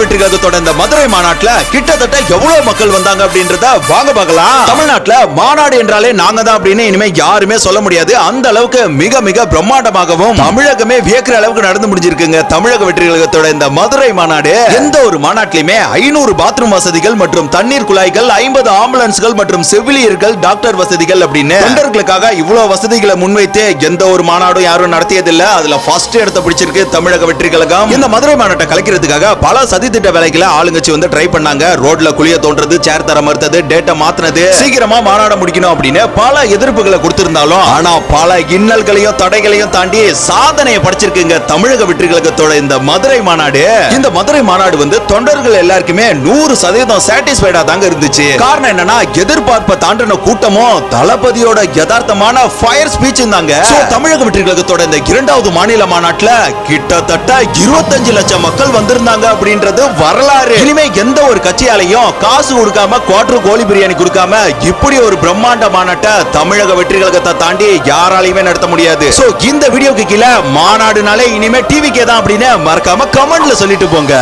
வெற்றி தொடர்ந்த மதுரை மாநாட்டுல கிட்டத்தட்ட எவ்வளவு மக்கள் வந்தாங்க அப்படின்றத வாங்க பார்க்கலாம். தமிழ்நாட்டுல மாநாடு என்றாலே நாங்க தான் அப்படின்னு இனிமே யாருமே சொல்ல முடியாது. அந்த அளவுக்கு மிக மிக பிரம்மாண்டமாகவும் தமிழகமே வியக்கிற அளவுக்கு நடந்து முடிஞ்சிருக்குங்க. தமிழக வெற்றி கழகத்தோட இந்த மதுரை மாநாடு. எந்த ஒரு மாநாட்டிலுமே ஐநூறு பாத்ரூம் வசதிகள் மற்றும் தண்ணீர் குழாய்கள் ஐம்பது ஆம்புலன்ஸ்கள் மற்றும் செவிலியர்கள் டாக்டர் வசதிகள் அப்படின்னு தொண்டர்களுக்காக இவ்வளவு வசதிகளை முன்வைத்து எந்த ஒரு மாநாடும் யாரும் நடத்தியதில்லை. அதுல ஃபர்ஸ்ட் இடத்தை பிடிச்சிருக்கு தமிழக வெற்றி கழகம் இந்த மதுரை மாநாட்டை கலைக்கிறதுக்காக பல சதி சதித்திட்ட வேலைகளை ஆளுங்கட்சி வந்து ட்ரை பண்ணாங்க. ரோட்ல குளிய தோன்றது சேர் தர மறுத்தது டேட்டா மாத்தினது. சீக்கிரமா மாநாட முடிக்கணும் அப்படின்னு பல எதிர்ப்புகளை கொடுத்திருந்தாலும் ஆனா பல இன்னல்களையும் தடைகளையும் தாண்டி சாதனையை படைச்சிருக்குங்க தமிழக வெற்றி இந்த மதுரை மாநாடு. இந்த மதுரை மாநாடு வந்து தொண்டர்கள் எல்லாருக்குமே நூறு சதவீதம் சாட்டிஸ்பைடா தாங்க இருந்துச்சு. காரணம் என்னன்னா எதிர்பார்ப்ப தாண்டின கூட்டமும் தளபதியோட யதார்த்தமான ஃபயர் ஸ்பீச் இருந்தாங்க தமிழக வெற்றி இந்த இரண்டாவது மாநில மாநாட்டுல கிட்டத்தட்ட இருபத்தஞ்சு லட்சம் மக்கள் வந்திருந்தாங்க அப்படின்ற அப்படின்றது வரலாறு. இனிமே எந்த ஒரு கட்சியாலையும் காசு கொடுக்காம குவாட்டர் கோழி பிரியாணி கொடுக்காம இப்படி ஒரு பிரம்மாண்ட மாநாட்டை தமிழக வெற்றி கழகத்தை தாண்டி யாராலையுமே நடத்த முடியாது. சோ இந்த வீடியோக்கு கீழே மாநாடுனாலே இனிமே டிவிக்கே தான் அப்படின்னு மறக்காம கமெண்ட்ல சொல்லிட்டு போங்க.